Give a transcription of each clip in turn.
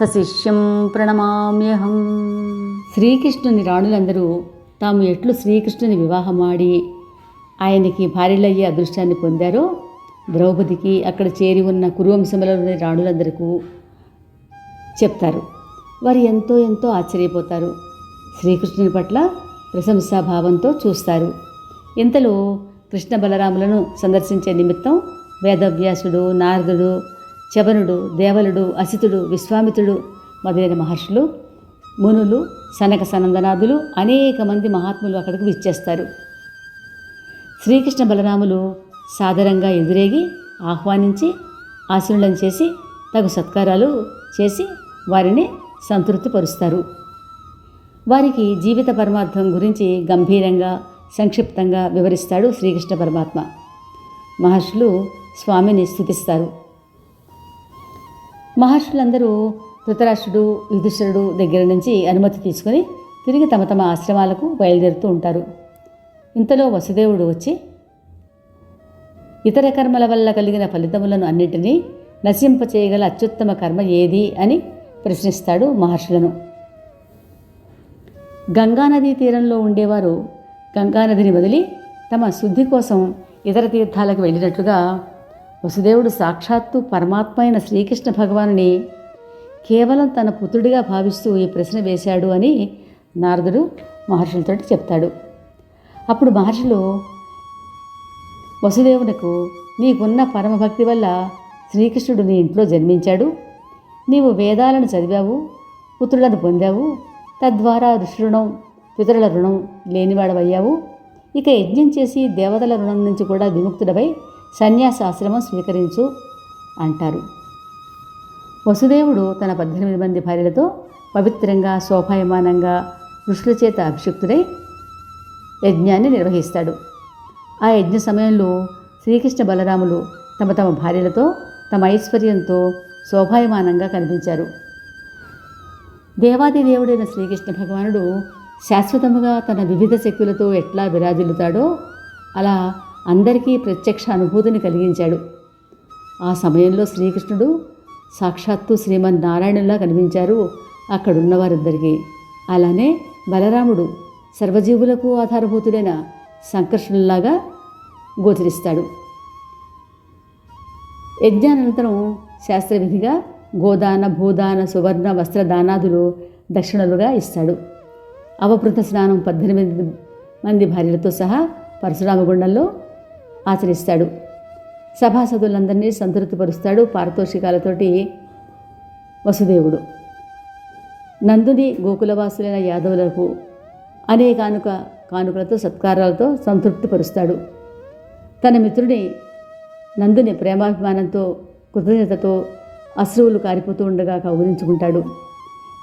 సశిష్యం ప్రణమామ్యహం. శ్రీకృష్ణుని రాణులందరూ తాము ఎట్లు శ్రీకృష్ణుని వివాహమాడి ఆయనకి భార్యలయ్యే అదృష్టాన్ని పొందారో ద్రౌపదికి అక్కడ చేరి ఉన్న కురువంశంలోని రాణులందరికీ చెప్తారు. వారు ఎంతో ఎంతో ఆశ్చర్యపోతారు. శ్రీకృష్ణుని పట్ల ప్రశంసాభావంతో చూస్తారు. ఇంతలో కృష్ణ బలరాములను సందర్శించే నిమిత్తం వేదవ్యాసుడు నారదుడు చవనుడు దేవలుడు అసితుడు విశ్వామిత్రుడు మొదలైన మహర్షులు మునులు సనక సనందనాథులు అనేక మంది మహాత్ములు అక్కడికి విచ్చేస్తారు. శ్రీకృష్ణ బలరాములు సాదరంగా ఎదురేగి ఆహ్వానించి ఆశీర్వలం చేసి తగు సత్కారాలు చేసి వారిని సంతృప్తిపరుస్తారు. వారికి జీవిత పరమార్థం గురించి గంభీరంగా సంక్షిప్తంగా వివరిస్తాడు శ్రీకృష్ణ పరమాత్మ. మహర్షులు స్వామిని స్థుతిస్తారు మహర్షులందరూ ధృతరాష్ట్రుడు యుధిష్ఠరుడు దగ్గర నుంచి అనుమతి తీసుకొని తిరిగి తమ తమ ఆశ్రమాలకు బయలుదేరుతూ ఉంటారు. ఇంతలో వసుదేవుడు వచ్చి ఇతర కర్మల వల్ల కలిగిన ఫలితములను అన్నిటినీ నశింపచేయగల అత్యుత్తమ కర్మ ఏది? అని ప్రశ్నిస్తాడు మహర్షులను. గంగానదీ తీరంలో ఉండేవారు గంగానదిని వదిలి తమ శుద్ధి కోసం ఇతర తీర్థాలకు వెళ్ళినట్లుగా వసుదేవుడు సాక్షాత్తు పరమాత్మ అయిన శ్రీకృష్ణ భగవానుని కేవలం తన పుత్రుడిగా భావిస్తూ ఈ ప్రశ్న వేశాడు అని నారదుడు మహర్షులతో చెప్తాడు. అప్పుడు మహర్షులు వసుదేవునకు నీకున్న పరమభక్తి వల్ల శ్రీకృష్ణుడు నీ ఇంట్లో జన్మించాడు. నీవు వేదాలను చదివావు పుత్రులను పొందావు. తద్వారా ఋషురుణం పితరుల రుణం లేనివాడవయ్యావు. ఇక యజ్ఞం చేసి దేవతల రుణం నుంచి కూడా విముక్తుడవై సన్యాసాశ్రమం స్వీకరించు అంటారు. వసుదేవుడు తన పద్దెనిమిది మంది భార్యలతో పవిత్రంగా శోభాయమానంగా ఋషుల చేత అభిషిక్తుడై యజ్ఞాన్ని నిర్వహిస్తాడు. ఆ యజ్ఞ సమయంలో శ్రీకృష్ణ బలరాములు తమ తమ భార్యలతో తమ ఐశ్వర్యంతో శోభాయమానంగా కనిపించారు. దేవాది దేవుడైన శ్రీకృష్ణ భగవానుడు శాశ్వతముగా తన వివిధ శక్తులతో ఎట్లా విరాజిల్లుతాడో అలా అందరికీ ప్రత్యక్ష అనుభూతిని కలిగించాడు. ఆ సమయంలో శ్రీకృష్ణుడు సాక్షాత్తు శ్రీమన్నారాయణులా కనిపించారు అక్కడున్న వారిద్దరికీ అలానే బలరాముడు సర్వజీవులకు ఆధారభూతుడైన సంకర్షణలాగా గోచరిస్తాడు. యజ్ఞానంతరం శాస్త్రవిధిగా గోదాన భూదాన సువర్ణ వస్త్రదానాదులు దక్షిణలుగా ఇస్తాడు. అవపృత స్నానం పద్దెనిమిది మంది భార్యలతో సహా పరశురామగుండంలో ఆచరిస్తాడు. సభాసదులందరినీ సంతృప్తిపరుస్తాడు పారితోషికాలతోటి వసుదేవుడు. నందుని గోకులవాసులైన యాదవులకు అనేకానుక కానుకలతో సత్కారాలతో సంతృప్తిపరుస్తాడు. తన మిత్రుడి నందుని ప్రేమాభిమానంతో కృతజ్ఞతతో అశ్రువులు కారిపోతూ ఉండగా కౌగులించుకుంటాడు.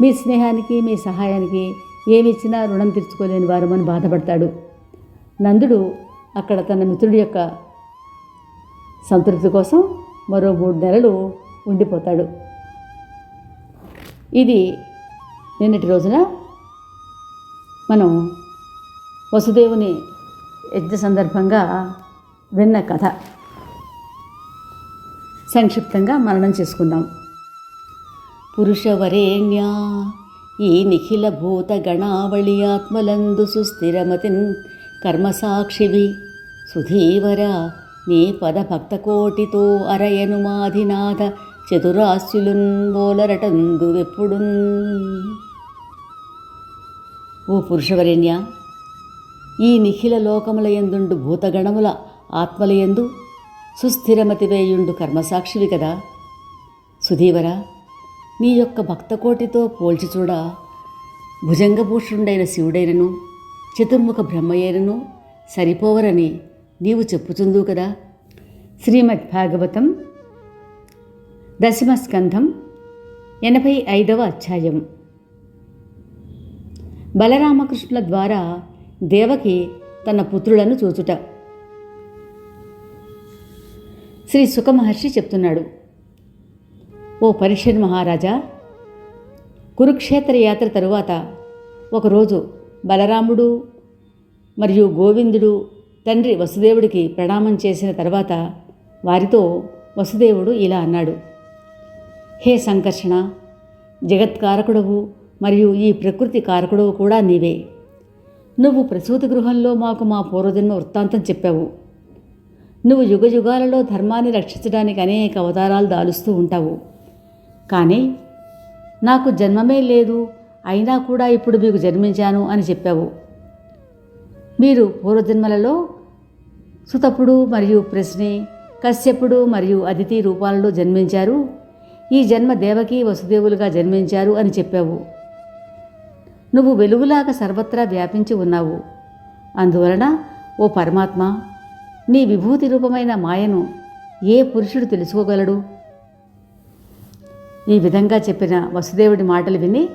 మీ స్నేహానికి మీ సహాయానికి ఏమిచ్చినా రుణం తీర్చుకోలేని వారమని బాధపడతాడు. నందుడు అక్కడ తన మిత్రుడి యొక్క సంతృప్తి కోసం మరో మూడు నెలలు ఉండిపోతాడు. ఇది నిన్నటి రోజున మనం వసుదేవుని యజ్ఞ సందర్భంగా విన్న కథ. సంక్షిప్తంగా మరణం చేసుకుందాం. పురుషవరేణ్య ఈ నిఖిల భూత గణావళి ఆత్మలందు సుస్థిరమతిన్ కర్మసాక్షివి. సుధీవర నీ పద భక్తకోటితో అరయను మాధినాథ చతురాస్యులున్ బోలరటందు ఓ పురుషవరేణ్య ఈ నిఖిల లోకముల ఎందుండు భూతగణముల ఆత్మలయందు సుస్థిరమతివేయుండు కర్మసాక్షివి కదా. సుధీవర నీ యొక్క భక్తకోటితో పోల్చి చూడ భుజంగభూషుండైన శివుడైనను చతుర్ముఖ బ్రహ్మయ్యనను సరిపోవరని నీవు చెప్పుచుందు కదా. శ్రీమద్ భాగవతం దశమ స్కంధం ఎనభై ఐదవ అధ్యాయం. బలరామకృష్ణుల ద్వారా దేవకి తన పుత్రులను చూచుట. శ్రీ సుఖమహర్షి చెప్తున్నాడు ఓ పరీక్షణ్ మహారాజా కురుక్షేత్ర యాత్ర తరువాత ఒకరోజు బలరాముడు మరియు గోవిందుడు తండ్రి వసుదేవుడికి ప్రణామం చేసిన తర్వాత వారితో వసుదేవుడు ఇలా అన్నాడు. హే సంకర్షణ జగత్కారకుడవు మరియు ఈ ప్రకృతి కారకుడవు కూడా నీవే. నువ్వు ప్రసూతి గృహంలో మాకు మా పూర్వజన్మ వృత్తాంతం చెప్పావు. నువ్వు యుగ యుగాలలో ధర్మాన్ని రక్షించడానికి అనేక అవతారాలు దాలుస్తూ ఉంటావు. కానీ నాకు జన్మమే లేదు అయినా కూడా ఇప్పుడు మీకు జన్మించాను అని చెప్పావు. మీరు పూర్వజన్మలలో సుతపుడు మరియు ప్రశ్ని కశ్యపుడు మరియు అదితి రూపాలలో జన్మించారు. ఈ జన్మ దేవకి వసుదేవులుగా జన్మించారు అని చెప్పావు. నువ్వు వెలుగులాగా సర్వత్రా వ్యాపించి ఉన్నావు. అందువలన ఓ పరమాత్మ నీ విభూతి రూపమైన మాయను ఏ పురుషుడు తెలుసుకోగలడు? ఈ విధంగా చెప్పిన వసుదేవుడి మాటలు విని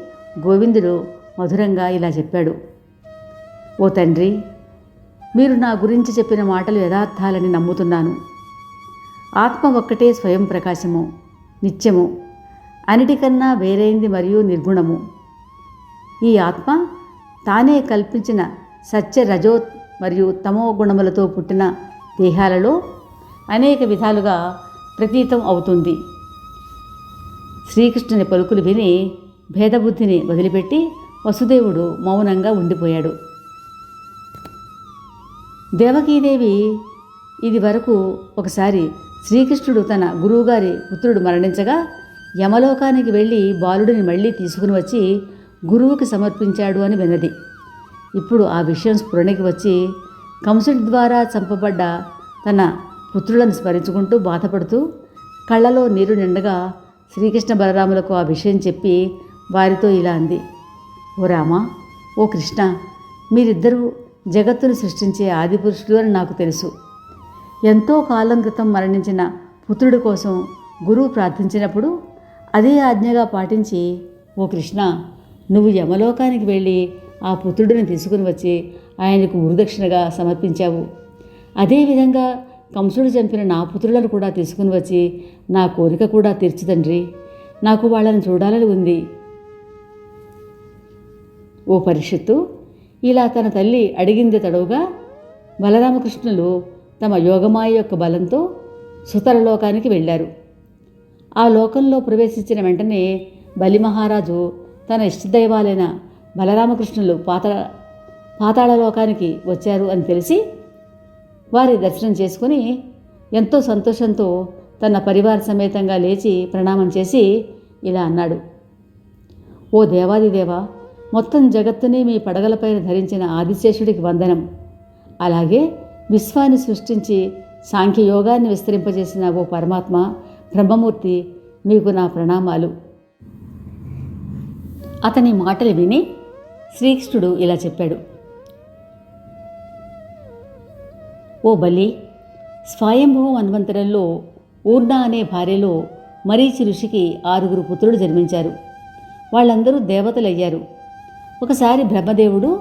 గోవిందుడు మధురంగా ఇలా చెప్పాడు. ఓ తండ్రి మీరు నా గురించి చెప్పిన మాటలు యథార్థాలని నమ్ముతున్నాను. ఆత్మ ఒక్కటే స్వయం ప్రకాశము నిత్యము. అన్నిటికన్నా వేరైంది మరియు నిర్గుణము. ఈ ఆత్మ తానే కల్పించిన సత్య రజో మరియు తమో గుణములతో పుట్టిన దేహాలలో అనేక విధాలుగా ప్రతీతం అవుతుంది. శ్రీకృష్ణుని పలుకులు విని భేదబుద్ధిని వదిలిపెట్టి వసుదేవుడు మౌనంగా ఉండిపోయాడు. దేవకీదేవి ఇది వరకు ఒకసారి శ్రీకృష్ణుడు తన గురువుగారి పుత్రుడు మరణించగా యమలోకానికి వెళ్ళి బాలుడిని మళ్ళీ తీసుకుని వచ్చి గురువుకి సమర్పించాడు అని విన్నది. ఇప్పుడు ఆ విషయం స్ఫురణకి వచ్చి కంసుడి ద్వారా చంపబడ్డ తన పుత్రులను స్మరించుకుంటూ బాధపడుతూ కళ్ళలో నీరు నిండగా శ్రీకృష్ణ బలరాములకు ఆ విషయం చెప్పి వారితో ఇలా అంది. ఓ రామ ఓ కృష్ణ మీరిద్దరూ జగత్తును సృష్టించే ఆదిపురుషుడు అని నాకు తెలుసు. ఎంతో కాలం క్రితం మరణించిన పుత్రుడి కోసం గురువు ప్రార్థించినప్పుడు అదే ఆజ్ఞగా పాటించి ఓ కృష్ణ నువ్వు యమలోకానికి వెళ్ళి ఆ పుత్రుడిని తీసుకుని వచ్చి ఆయనకు గురుదక్షిణగా సమర్పించావు. అదేవిధంగా కంసుడు చంపిన నా పుత్రులను కూడా తీసుకుని వచ్చి నా కోరిక కూడా తీర్చు తండ్రి. నాకు వాళ్ళని చూడాలని ఉంది. ఓ పరిషత్తు ఇలా తన తల్లి అడిగింది తడవుగా బలరామకృష్ణులు తమ యోగమాయ యొక్క బలంతో సుతర లోకానికి వెళ్ళారు. ఆ లోకంలో ప్రవేశించిన వెంటనే బలిమహారాజు తన ఇష్టదైవాలైన బలరామకృష్ణులు పాతాళ పాతాళ లోకానికి వచ్చారు అని తెలిసి వారి దర్శనం చేసుకుని ఎంతో సంతోషంతో తన పరివార సమేతంగా లేచి ప్రణామం చేసి ఇలా అన్నాడు. ఓ దేవాదిదేవా మొత్తం జగత్తుని మీ పడగలపైన ధరించిన ఆదిశేషుడికి వందనం. అలాగే విశ్వాన్ని సృష్టించి సాంఖ్యయోగాన్ని విస్తరింపజేసిన ఓ పరమాత్మ బ్రహ్మమూర్తి మీకు నా ప్రణామాలు. అతని మాటలు విని శ్రీకృష్ణుడు ఇలా చెప్పాడు. ఓ బలి స్వయంభవ మన్వంతరంలో ఊర్ణ అనే భార్యలో మరీచి ఋషికి ఆరుగురు పుత్రులు జన్మించారు. వాళ్ళందరూ దేవతలయ్యారు. ఒకసారి బ్రహ్మదేవుడు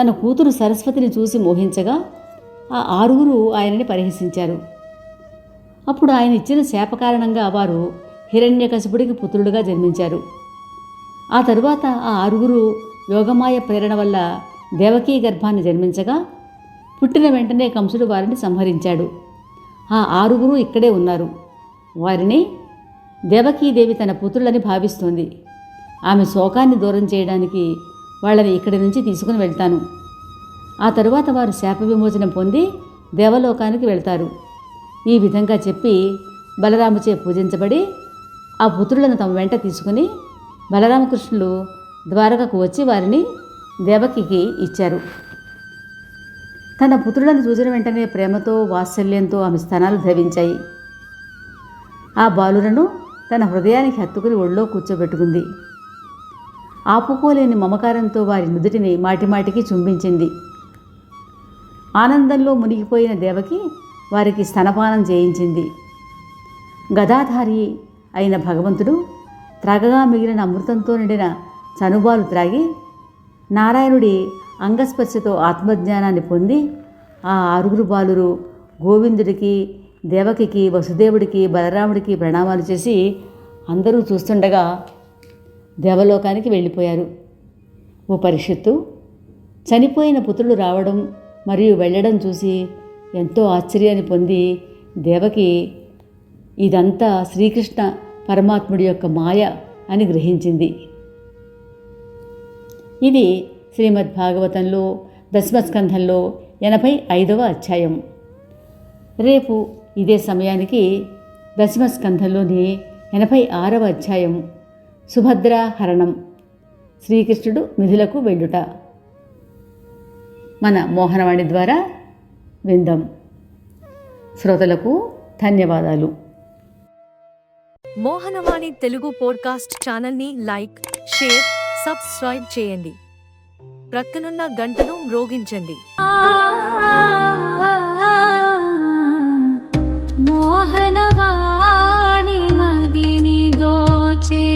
తన కూతురు సరస్వతిని చూసి మోహించగా ఆ ఆరుగురు ఆయనని పరిహసించారు. అప్పుడు ఆయన ఇచ్చిన శాప కారణంగా వారు హిరణ్యకశిపుడికి పుత్రుడుగా జన్మించారు. ఆ తరువాత ఆ ఆరుగురు యోగమాయ ప్రేరణ వల్ల దేవకీ గర్భాన్ని జన్మించగా పుట్టిన వెంటనే కంసుడు వారిని సంహరించాడు. ఆ ఆరుగురు ఇక్కడే ఉన్నారు. వారిని దేవకీదేవి తన పుత్రులని భావిస్తోంది. ఆమె శోకాన్ని దూరం చేయడానికి వాళ్ళని ఇక్కడి నుంచి తీసుకుని వెళ్తాను. ఆ తరువాత వారు శాప విమోచనం పొంది దేవలోకానికి వెళ్తారు. ఈ విధంగా చెప్పి బలరాముచే పూజించబడి ఆ పుత్రులను తమ వెంట తీసుకుని బలరామకృష్ణులు ద్వారకకు వచ్చి వారిని దేవకికి ఇచ్చారు. తన పుత్రులను చూసిన వెంటనే ప్రేమతో వాత్సల్యంతో ఆమె స్థానాలు ధరించాయి. ఆ బాలులను తన హృదయానికి హత్తుకుని ఒళ్ళో కూర్చోబెట్టుకుంది. ఆపుకోలేని మమకారంతో వారి నుదుటిని మాటిమాటికి చుంబించింది. ఆనందంలో మునిగిపోయిన దేవకి వారికి స్తనపానం చేయించింది. గదాధారి అయిన భగవంతుడు త్రాగగా మిగిలిన అమృతంతో నిండిన చనుబాలు త్రాగి నారాయణుడి అంగస్పర్శతో ఆత్మజ్ఞానాన్ని పొంది ఆ ఆరుగురు బాలురు గోవిందుడికి దేవకికి వసుదేవుడికి బలరాముడికి ప్రణామాలు చేసి అందరూ చూస్తుండగా దేవలోకానికి వెళ్ళిపోయారు. ఓ పరిషత్తు చనిపోయిన పుత్రుడు రావడం మరియు వెళ్ళడం చూసి ఎంతో ఆశ్చర్యాన్ని పొంది దేవకి ఇదంతా శ్రీకృష్ణ పరమాత్ముడి యొక్క మాయ అని గ్రహించింది. ఇది శ్రీమద్ భాగవతంలో దశమస్కంధంలో ఎనభై ఐదవ అధ్యాయం. రేపు ఇదే సమయానికి దశమస్కంధంలోని ఎనభై ఆరవ అధ్యాయం. సుభద్రాహరణం. శ్రీకృష్ణుడు మిథులకు వెళ్ళుట. మన మోహనవాణి ద్వారా విందాం. శ్రోతలకు ధన్యవాదాలు. మోహనవాణి తెలుగు పోడ్కాస్ట్ ఛానల్ని లైక్ షేర్ సబ్స్క్రైబ్ చేయండి. ప్రక్కనున్న గంటను మ్రోగించండి. మోహనవాణి మదిని గోచే